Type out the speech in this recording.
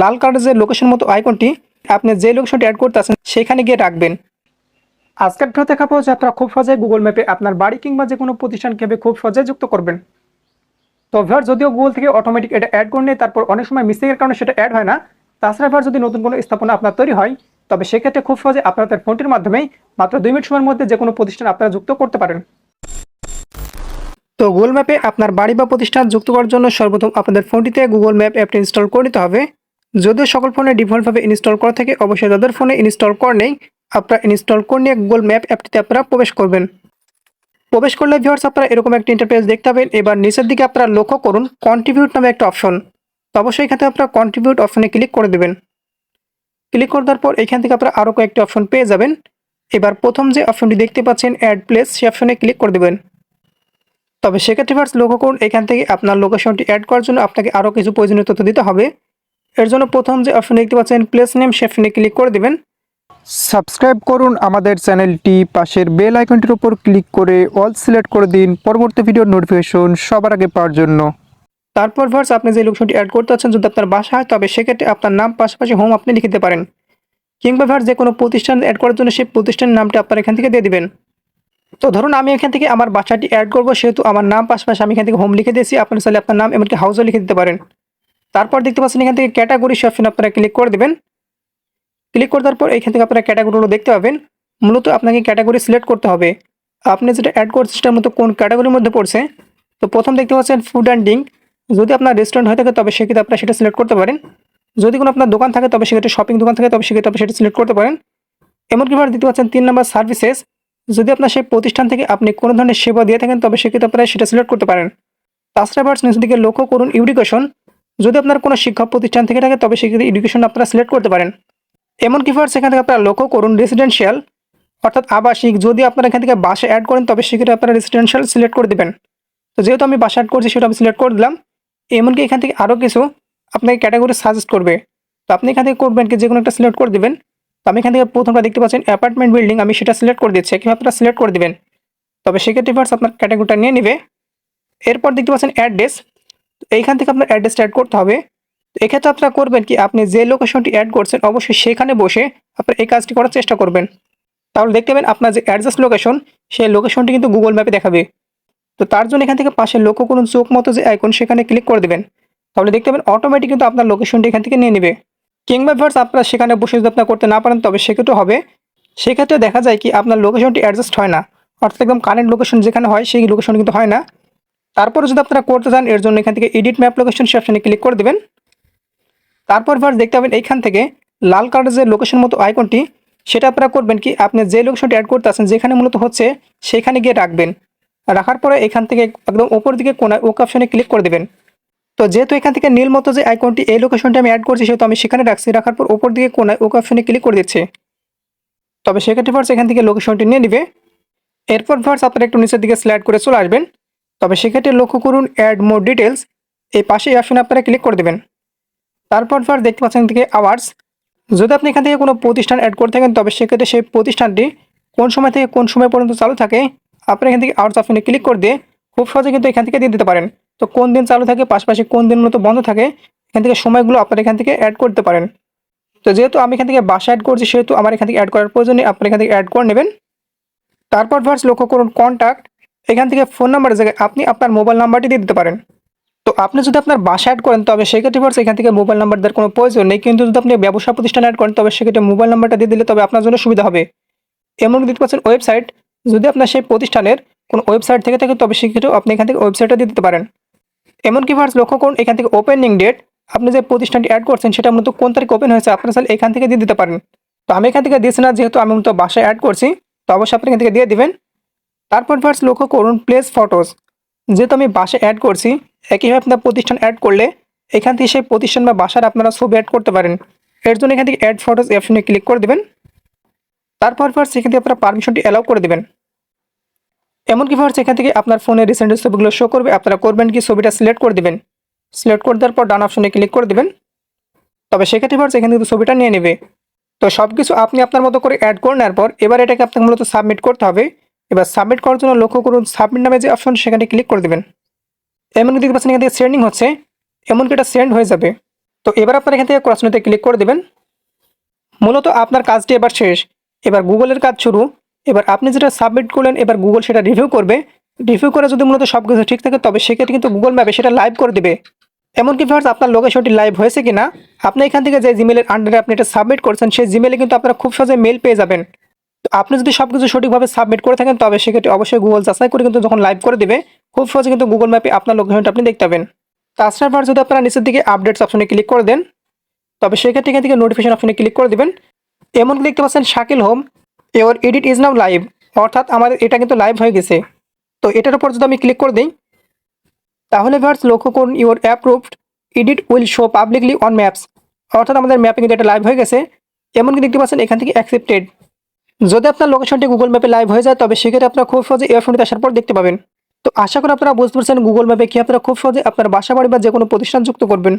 লাল কার্ডের যে লোকেশন মতো আইকনটি আপনি যে লোকেশনটি অ্যাড করতে আছেন সেখানে গিয়ে রাখবেন। আজকের ভিডিও দেখাবো যে আপনারা খুব সহজে গুগল ম্যাপে আপনার বাড়ি কিংবা যে কোনো প্রতিষ্ঠান কীভাবে খুব সহজে যুক্ত করবেন। তো ভিউয়ার যদিও গুগল থেকে অটোমেটিক এটা অ্যাড করে নেয়, তারপর অনেক সময় মিসিংয়ের কারণে সেটা অ্যাড হয় না। তাছাড়া ভিউয়ার যদি নতুন কোনো স্থাপনা আপনার তৈরি হয়, তবে সেক্ষেত্রে খুব সহজে আপনাদের ফোনটির মাধ্যমেই মাত্র দুই মিনিট সময়ের মধ্যে যে কোনো প্রতিষ্ঠান আপনারা যুক্ত করতে পারেন। তো গুগল ম্যাপে আপনার বাড়ি বা প্রতিষ্ঠান যুক্ত করার জন্য সর্বপ্রথম আপনাদের ফোনটিতে গুগল ম্যাপ অ্যাপটি ইনস্টল করে নিতে হবে। যদিও সকল ফোনে ডিফল্টভাবে ইনস্টল করা থাকে, অবশ্যই তাদের ফোনে ইনস্টল করে নেই, আপনারা ইনস্টল করে নিয়ে গুগল ম্যাপ অ্যাপটিতে আপনারা প্রবেশ করবেন। প্রবেশ করলে ভিউয়ার্স আপনারা এরকম একটা ইন্টারফেস দেখতে পাবেন। এবার নিচের দিকে আপনারা লক্ষ্য করুন কন্ট্রিবিউট নামে একটা অপশন তো অবশ্যই এখানে আপনারা কন্ট্রিবিউট অপশনে ক্লিক করে দেবেন। ক্লিক করে দেওয়ার পর এখান থেকে আপনারা আরও কয়েকটি অপশন পেয়ে যাবেন। এবার প্রথম যে অপশনটি দেখতে পাচ্ছেন অ্যাড প্লেস সেই অপশনে ক্লিক করে দেবেন। তবে সেক্ষেত্রে ফার্স্ট লক্ষ্য করুন, এখান থেকে আপনার লোকেশনটি অ্যাড করার জন্য আপনাকে আরও কিছু প্রয়োজনীয় তথ্য দিতে হবে। এর জন্য প্রথম যে অপশন দেখতে পাচ্ছেন প্লেস নেম সে অপশনে ক্লিক করে দেবেন। সাবস্ক্রাইব করুন আমাদের চ্যানেলটি পাশের বেল আইকনটির উপর ক্লিক করে অল সিলেক্ট করে দিন পরবর্তী ভিডিওর নোটিফিকেশন সবার আগে পাওয়ার জন্য। তারপর ভার্স আপনি যে লোকেশনটি অ্যাড করতে চাচ্ছেন যদি আপনার বাসা হয় তবে সেক্ষেত্রে আপনার নাম পাশাপাশি হোম আপনি লিখে দিতে পারেন। কিংবা ভার্স যে কোনো প্রতিষ্ঠান অ্যাড করার জন্য সেই প্রতিষ্ঠানের নামটা আপনার এখান থেকে দিয়ে দেবেন। তো ধরুন আমি এখান থেকে আমার বাচ্চাটি অ্যাড করব সেহেতু আমার নাম পাশাপাশি আমি এখান থেকে হোম লিখে দিয়েছি আপনি চাইলে আপনার নাম এমনকি হাউসও লিখে দিতে পারেন। তারপর দেখতে পাচ্ছেন এখান থেকে ক্যাটাগরি সে অপশন আপনারা ক্লিক করে দেবেন। ক্লিক করে দেওয়ার পর এখান থেকে আপনারা ক্যাটাগরিগুলো দেখতে পাবেন। মূলত আপনাকে ক্যাটাগরি সিলেক্ট করতে হবে। আপনি যেটা অ্যাড করছেন সেটার মতো কোন ক্যাটাগরির মধ্যে পড়ছে? তো প্রথম দেখতে পাচ্ছেন ফুড অ্যান্ড ড্রিঙ্ক যদি আপনার রেস্টুরেন্ট হয়ে থাকে তবে সেক্ষেত্রে আপনারা সেটা সিলেক্ট করতে পারেন। যদি কোনো আপনার দোকান থাকে তবে সেক্ষেত্রে শপিং দোকান থাকে তবে সেক্ষেত্রে আপনি সেটা সিলেক্ট করতে পারেন। এমনকি ভাবে দেখতে পাচ্ছেন তিন নম্বর সার্ভিসেস যদি আপনার সেই প্রতিষ্ঠান থেকে আপনি কোনো ধরনের সেবা দিয়ে থাকেন তবে সেক্ষেত্রে আপনারা সেটা সিলেক্ট করতে পারেন। তাছাড়া ভার্স নিচের দিকে লক্ষ্য করুন এডুকেশন যদি আপনার কোনো শিক্ষা প্রতিষ্ঠান থেকে থাকে, তবে সেক্ষেত্রে এডুকেশন আপনারা সিলেক্ট করতে পারেন। এমনকি ভার্স এখান থেকে আপনারা লক্ষ্য করুন রেসিডেন্সিয়াল অর্থাৎ আবাসিক, যদি আপনারা এখান থেকে বাসা অ্যাড করেন, তবে সেক্ষেত্রে আপনারা রেসিডেন্সিয়াল সিলেক্ট করে দেবেন। তো যেহেতু আমি বাসা অ্যাড করছি, সেটা আমি সিলেক্ট করে দিলাম। এমনকি এখান থেকে আরও কিছু আপনাকে ক্যাটাগরি সাজেস্ট করবে। তো আপনি এখান থেকে করবেন কি যে কোনো একটা সিলেক্ট করে দেবেন। তো আমি এখান থেকে প্রথমটা দেখতে পাচ্ছেন অ্যাপার্টমেন্ট বিল্ডিং আমি সেটা সিলেক্ট করে দিচ্ছি কীভাবে আপনারা সিলেক্ট করে দেবেন। তবে সেক্ষেত্রে ফার্স্ট আপনার ক্যাটাগরিটা নিয়ে নেবে। এরপর দেখতে পাচ্ছেন অ্যাড্রেস এইখান থেকে আপনার অ্যাড্রেসটা অ্যাড করতে হবে। এক্ষেত্রে আপনারা করবেন কি, আপনি যে লোকেশনটি অ্যাড করছেন, অবশ্যই সেখানে বসে আপনার এই কাজটি করার চেষ্টা করবেন। তাহলে দেখতে পাবেন আপনার যে অ্যাডজাস্ট লোকেশন সেই লোকেশনটি কিন্তু গুগল ম্যাপে দেখাবে। তো তার জন্য এখান থেকে পাশে লক্ষ্য করুন, চোখ মতো যে আইকন সেখানে ক্লিক করে দেবেন। তাহলে দেখতে পাবেন অটোমেটিক কিন্তু আপনার লোকেশনটি এখান থেকে নিয়ে নেবে। কিংবা ভার্স আপনারা সেখানে বসে যদি আপনার করতে না পারেন, তবে সেক্ষেত্রে হবে। সেক্ষেত্রে দেখা যায় কি, আপনার লোকেশনটি অ্যাডজাস্ট হয় না। অর্থাৎ একদম কারেন্ট লোকেশন যেখানে হয়, সেই লোকেশন কিন্তু হয় না। তারপর যদি আপনারা করতে চান, এর জন্য এখান থেকে এডিট ম্যাপ লোকেশন সে অপশানে ক্লিক করে দেবেন। তারপর ভার্স দেখতে পাবেন এইখান থেকে লাল কালারের যে লোকেশন মতো আইকনটি সেটা আপনারা করবেন কি, আপনি যে লোকেশনটি অ্যাড করতে আছেন, যেখানে মূলত হচ্ছে সেখানে গিয়ে রাখবেন। রাখার পরে এখান থেকে একদম ওপর দিকে কোনায় ওক অপশনে ক্লিক করে দেবেন। তো যেহেতু এখান থেকে নীল মতো যে আইকনটি এই লোকেশনটি আমি অ্যাড করছি, সেহেতু আমি সেখানে রাখছি, রাখার পর ওপর দিকে কোনায় ওক অপশনে ক্লিক করে দিচ্ছে। তবে সেক্ষেত্রে ভার্স এখান থেকে লোকেশনটি নিয়ে নেবে। এরপর ভার্স আপনারা একটু নিচের দিকে স্লাইড করে চলে আসবেন। তবে সেক্ষেত্রে লক্ষ্য করুন অ্যাড মোর ডিটেলস এই পাশে অপশনে আপনারা ক্লিক করে দেবেন। তারপর ভার্স দেখতে পাচ্ছেন থেকে আওয়ার্স যদি আপনি এখান থেকে কোনো প্রতিষ্ঠান অ্যাড করে থাকেন, তবে সেক্ষেত্রে সেই প্রতিষ্ঠানটি কোন সময় থেকে কোন সময় পর্যন্ত চালু থাকে আপনি এখান থেকে আওয়ার্স অপশনে ক্লিক করে দিয়ে খুব সহজে কিন্তু এখান থেকে দিয়ে দিতে পারেন। তো কোন দিন চালু থাকে, পাশাপাশি কোন দিন মতো বন্ধ থাকে, এখান থেকে সময়গুলো আপনারা এখান থেকে অ্যাড করতে পারেন। তো যেহেতু আমি এখান থেকে বাসা অ্যাড করছি, সেহেতু আমার এখান থেকে অ্যাড করার প্রয়োজনে আপনি এখান থেকে অ্যাড করে নেবেন। তারপর ভার্স লক্ষ্য করুন কন্ট্যাক্ট এখান থেকে ফোন নাম্বারের জায়গায় আপনি আপনার মোবাইল নাম্বারটি দিয়ে দিতে পারেন। তো আপনি যদি আপনার বাসা অ্যাড করেন, তবে সেক্ষেত্রে ভার্স এখান থেকে মোবাইল নাম্বার দেওয়ার কোনো প্রয়োজন নেই। কিন্তু যদি আপনি ব্যবসা প্রতিষ্ঠান অ্যাড করেন, তবে সেক্ষেত্রে মোবাইল নাম্বারটা দিয়ে দিলে তবে আপনার জন্য সুবিধা হবে। এমন দিতে পারছেন ওয়েবসাইট যদি আপনার সেই প্রতিষ্ঠানের কোনো ওয়েবসাইট থেকে থাকে, তবে সেক্ষেত্রেও আপনি এখান থেকে ওয়েবসাইটটা দিয়ে দিতে পারেন। এমনকি ভার্স লক্ষ্য করুন, এখান থেকে ওপেনিং ডেট আপনি যে প্রতিষ্ঠানটি অ্যাড করছেন, সেটা মূলত কোন তারিখ ওপেন হয়েছে, আপনার চাইলে এখান থেকে দিয়ে দিতে পারেন। তো আমি এখান থেকে দিয়েছি না, যেহেতু আমি মূলত বাসায় অ্যাড করছি, তো অবশ্যই আপনি এখান থেকে দিয়ে দিবেন। তারপর ভার্স লক্ষ্য করুন প্লেস ফটোস যেহেতু আমি বাসে অ্যাড করছি, একইভাবে আপনার প্রতিষ্ঠান অ্যাড করলে এখান থেকে সেই প্রতিষ্ঠান বা বাসার আপনারা ছবি অ্যাড করতে পারেন। এর জন্য এখান থেকে অ্যাড ফটোস অপশনে ক্লিক করে দেবেন। তারপর ভার্স এখান থেকে আপনারা পারমিশনটি অ্যালাউ করে দেবেন। এমনকি ভার্স এখান থেকে আপনার ফোনে রিসেন্ট ছবিগুলো শো করবে, আপনারা করবেন কি ছবিটা সিলেক্ট করে দেবেন। সিলেক্ট করে দেওয়ার পর ডান অপশনে ক্লিক করে দেবেন। তবে সেক্ষেত্রে ভার্স এখান থেকে ছবিটা নিয়ে নেবে। তো সব কিছু আপনি আপনার মতো করে অ্যাড করে নেওয়ার পর এবার এটাকে আপনাকে মূলত সাবমিট করতে হবে। এবার সাবমিট করার জন্য লক্ষ্য করুন সাবমিট নামে যে অপশন সেখানে ক্লিক করে দেবেন। এমনকি দেখতে পাচ্ছেন এখান থেকে সেন্ডিং হচ্ছে। এমনকি এটা সেন্ড হয়ে যাবে। তো এবার আপনার এখান থেকে ক্রসনিতে ক্লিক করে দেবেন। মূলত আপনার কাজটি এবার শেষ। এবার গুগলের কাজ শুরু। এবার আপনি যেটা সাবমিট করলেন, এবার গুগল সেটা রিভিউ করবে। রিভিউ করে যদি মূলত সব কিছু ঠিক থাকে, তবে সেক্ষেত্রে কিন্তু গুগল ম্যাপে সেটা লাইভ করে দেবে। এমনকি ভিউয়ার্স আপনার লোকেশনটি লাইভ হয়েছে কিনা, আপনি এখান থেকে যে জিমেলের আন্ডারে আপনি এটা সাবমিট করছেন, সেই জিমেলে কিন্তু আপনারা খুব সহজে মেল পেয়ে যাবেন। আপনি যদি সব কিছু সঠিকভাবে সাবমিট করে থাকেন, তবে সেক্ষেত্রে অবশ্যই গুগল যাচাই করে কিন্তু যখন লাইভ করে দেবে, খুব সহজে কিন্তু গুগল ম্যাপে আপনার লোকেশনটা আপনি দেখতে পাবেন। তাছাড়া ভিউয়ার্স যদি আপনারা নিচের দিকে আপডেটস অপশনে ক্লিক করে দেন, তবে সেক্ষেত্রে এখান থেকে নোটিফিকেশন অপশনে ক্লিক করে দিবেন। এমন দেখতে পাচ্ছেন Shakil home your edit is now live অর্থাৎ আমাদের এটা কিন্তু লাইভ হয়ে গেছে। তো এটার উপর যদি আমি ক্লিক করে দিই, তাহলে ভার্স লক্ষ্য করুন your approved edit will show publicly on maps অর্থাৎ আমাদের ম্যাপে কিন্তু এটা লাইভ হয়ে গেছে। এমনকি দেখতে পাচ্ছেন, এখান থেকে অ্যাকসেপ্টেড যদি আপনার লোকেশনটি গুগল ম্যাপে লাইভ হয়ে যায়, তবে সেক্ষেত্রে আপনার খুব সহজে এয়ারফোনটি আসার পর দেখতে পাবেন। তো আশা করি আপনারা বুঝতে পারছেন গুগল ম্যাপে কি আপনারা খুব সহজে আপনার বাসা বাড়ি বা যে কোনো প্রতিষ্ঠান যুক্ত করবেন।